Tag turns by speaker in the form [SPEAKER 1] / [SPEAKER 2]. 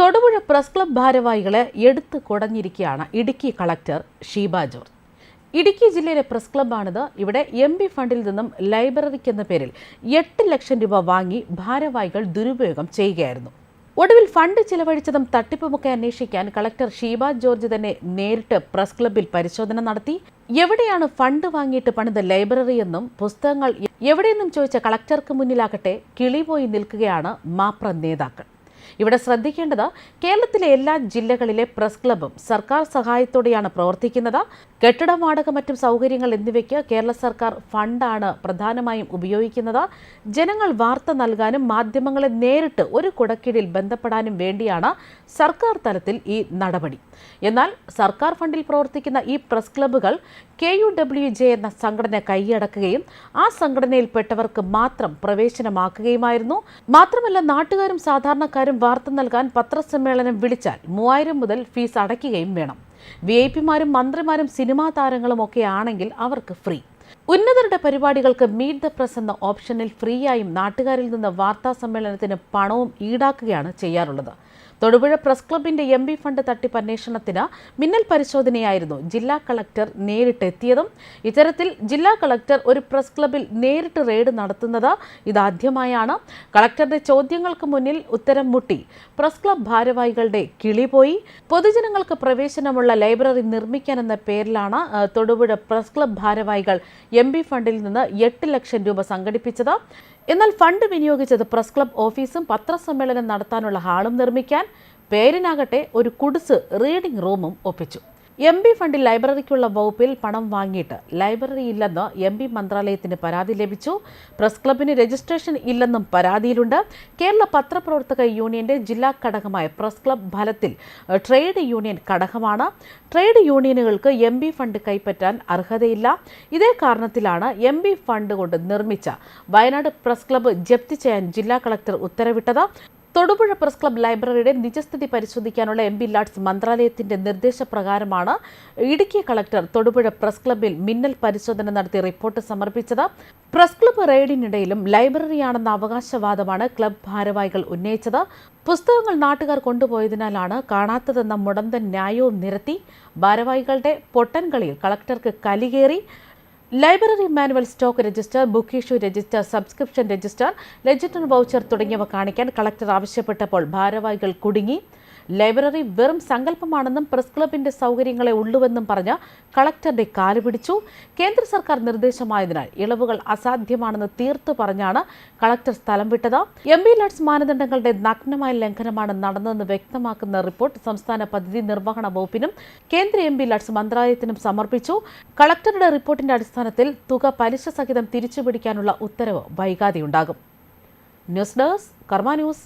[SPEAKER 1] Thodupuzha press club ഭാരവാഹികളെ എടുത്തു കുടഞ്ഞിരിക്കുകയാണ് ഇടുക്കി കളക്ടർ ഷീബ ജോർജ്. ഇടുക്കി ജില്ലയിലെ പ്രസ് ക്ലബ്ബാണിത് ഇവിടെ എം പി ഫണ്ടിൽ നിന്നും ലൈബ്രറിക്ക് എന്ന പേരിൽ എട്ട് ലക്ഷം രൂപ വാങ്ങി ഭാരവാഹികൾ ദുരുപയോഗം ചെയ്യുകയായിരുന്നു. ഒടുവിൽ ഫണ്ട് ചിലവഴിച്ചതും തട്ടിപ്പുമൊക്കെ അന്വേഷിക്കാൻ കളക്ടർ ഷീബ ജോർജ് തന്നെ നേരിട്ട് പ്രസ് ക്ലബ്ബിൽ പരിശോധന നടത്തി. എവിടെയാണ് ഫണ്ട് വാങ്ങിയിട്ട് പണിത ലൈബ്രറി എന്നും പുസ്തകങ്ങൾ എവിടെയെന്നും ചോദിച്ച കളക്ടർക്ക് മുന്നിലാകട്ടെ കിളിപോയി നിൽക്കുകയാണ് മാപ്ര നേതാക്കൾ. ഇവിടെ ശ്രദ്ധിക്കേണ്ടത് കേരളത്തിലെ എല്ലാ ജില്ലകളിലെ പ്രസ് ക്ലബും സർക്കാർ സഹായത്തോടെയാണ് പ്രവർത്തിക്കുന്നത്. കെട്ടിട വാടക മറ്റും സൗകര്യങ്ങൾ എന്നിവയ്ക്ക് കേരള സർക്കാർ ഫണ്ടാണ് പ്രധാനമായും ഉപയോഗിക്കുന്നത്. ജനങ്ങൾ വാർത്ത നൽകാനും മാധ്യമങ്ങളെ നേരിട്ട് ഒരു കുടക്കീഴിൽ ബന്ധപ്പെടാനും വേണ്ടിയാണ് സർക്കാർ തലത്തിൽ ഈ നടപടി. എന്നാൽ സർക്കാർ ഫണ്ടിൽ പ്രവർത്തിക്കുന്ന ഈ പ്രസ് ക്ലബ്ബുകൾ കെ യു ഡബ്ല്യു ജെ എന്ന സംഘടന കൈയടക്കുകയും ആ സംഘടനയിൽപ്പെട്ടവർക്ക് മാത്രം പ്രവേശനമാക്കുകയുമായിരുന്നു. മാത്രമല്ല നാട്ടുകാരും സാധാരണക്കാരും വാർത്ത നൽകാൻ പത്രസമ്മേളനം വിളിച്ചാൽ മൂവായിരം മുതൽ ഫീസ് അടയ്ക്കുകയും വേണം. വി ഐ പിമാരും മന്ത്രിമാരും സിനിമാ താരങ്ങളും ഒക്കെ ആണെങ്കിൽ അവർക്ക് ഫ്രീ. ഉന്നതരുടെ പരിപാടികൾക്ക് മീറ്റ് ദ പ്രസ് എന്ന ഓപ്ഷനിൽ ഫ്രീയായും നാട്ടുകാരിൽ നിന്ന് വാർത്താ സമ്മേളനത്തിന് പണവും ഈടാക്കുകയാണ് ചെയ്യാറുള്ളത്. തൊടുപുഴ പ്രസ് ക്ലബിന്റെ എം ബി ഫണ്ട് തട്ടിപ്പ് അന്വേഷണത്തിന് മിന്നൽ പരിശോധനയായിരുന്നു ജില്ലാ കളക്ടർ നേരിട്ടെത്തിയതും. ഇത്തരത്തിൽ ജില്ലാ കളക്ടർ ഒരു പ്രസ് ക്ലബിൽ നേരിട്ട് റെയ്ഡ് നടത്തുന്നത് ഇതാദ്യമായാണ്. കളക്ടറുടെ ചോദ്യങ്ങൾക്ക് മുന്നിൽ ഉത്തരം മുട്ടി. പ്രസ് ക്ലബ് ഭാരവാഹികളുടെ കിളി പോയി. പൊതുജനങ്ങൾക്ക് പ്രവേശനമുള്ള ലൈബ്രറി നിർമ്മിക്കാനെന്ന പേരിലാണ് ആ, തൊടുപുഴ പ്രസ് ക്ലബ് ഭാരവാഹികൾ എം ബി ഫണ്ടിൽ നിന്ന് എട്ട് ലക്ഷം രൂപ സംഘടിപ്പിച്ചത്. എന്നാൽ ഫണ്ട് വിനിയോഗിച്ചത് പ്രസ് ക്ലബ് ഓഫീസും പത്രസമ്മേളനം നടത്താനുള്ള ഹാളും നിർമ്മിക്കാൻ പേരിനാകട്ടെ ഒരു കുടിസ് റീഡിംഗ് റൂമും ഒപ്പിച്ചു. എം പി ഫണ്ടിൽ ലൈബ്രറിക്കുള്ള വകുപ്പിൽ പണം വാങ്ങിയിട്ട് ലൈബ്രറി ഇല്ലെന്ന് എം പി മന്ത്രാലയത്തിന് പരാതി ലഭിച്ചു. പ്രസ് ക്ലബിന് രജിസ്ട്രേഷൻ ഇല്ലെന്നും പരാതിയിലുണ്ട്. കേരള പത്രപ്രവർത്തക യൂണിയന്റെ ജില്ലാ ഘടകമായ പ്രസ് ക്ലബ് ഫലത്തിൽ ട്രേഡ് യൂണിയൻ ഘടകമാണ്. ട്രേഡ് യൂണിയനുകൾക്ക് എം ഫണ്ട് കൈപ്പറ്റാൻ അർഹതയില്ല. ഇതേ കാരണത്തിലാണ് എം ഫണ്ട് കൊണ്ട് നിർമ്മിച്ച വയനാട് പ്രസ് ക്ലബ്ബ് ജപ്തി ചെയ്യാൻ ജില്ലാ കളക്ടർ ഉത്തരവിട്ടത്. തൊടുപുഴ പ്രസ് ക്ലബ് ലൈബ്രറിയുടെ നിജസ്ഥിതി പരിശോധിക്കാനുള്ള എം ബി ലാഡ്സ് മന്ത്രാലയത്തിന്റെ നിർദ്ദേശപ്രകാരമാണ് ഇടുക്കി കളക്ടർ തൊടുപുഴ പ്രസ് ക്ലബിൽ മിന്നൽ പരിശോധന നടത്തി റിപ്പോർട്ട് സമർപ്പിച്ചത്. പ്രസ് ക്ലബ് റെയ്ഡിനിടയിലും ലൈബ്രറിയാണെന്ന അവകാശവാദമാണ് ക്ലബ് ഭാരവാഹികൾ ഉന്നയിച്ചത്. പുസ്തകങ്ങൾ നാട്ടുകാർ കൊണ്ടുപോയതിനാലാണ് കാണാത്തതെന്ന മുടന്തൻ ന്യായവും നിരത്തി. ഭാരവാഹികളുടെ പൊട്ടൻകളിയിൽ കളക്ടർക്ക് കലികേറി library manual stock register book issue register subscription register ലജിറ്റൻ voucher തുടങ്ങിയവ കാണിക്കാൻ കളക്ടർ ആവശ്യപ്പെട്ടപ്പോൾ ഭാരവാഹികൾ കുടുങ്ങി. ലൈബ്രറി വെറും സങ്കല്പമാണെന്നും പ്രസ് ക്ലബിന്റെ സൗകര്യങ്ങളെ ഉള്ളുവെന്നും പറഞ്ഞ് കളക്ടറുടെ കാൽ പിടിച്ചു. കേന്ദ്ര സർക്കാർ നിർദ്ദേശമായതിനാൽ ഇളവുകൾ അസാധ്യമാണെന്ന് തീർത്തു പറഞ്ഞാണ് കളക്ടർ സ്ഥലം വിട്ടത്. എം ബി ലാഡ്സ് മാനദണ്ഡങ്ങളുടെ നഗ്നമായ ലംഘനമാണ് നടന്നതെന്ന് വ്യക്തമാക്കുന്ന റിപ്പോർട്ട് സംസ്ഥാന പദ്ധതി നിർവഹണ വകുപ്പിനും കേന്ദ്ര എം ബി ലാഡ്സ് മന്ത്രാലയത്തിനും സമർപ്പിച്ചു. കളക്ടറുടെ റിപ്പോർട്ടിന്റെ അടിസ്ഥാനത്തിൽ തുക പലിശ സഹിതം തിരിച്ചുപിടിക്കാനുള്ള ഉത്തരവ് വൈകാതെയുണ്ടാകും. News desk Karma news.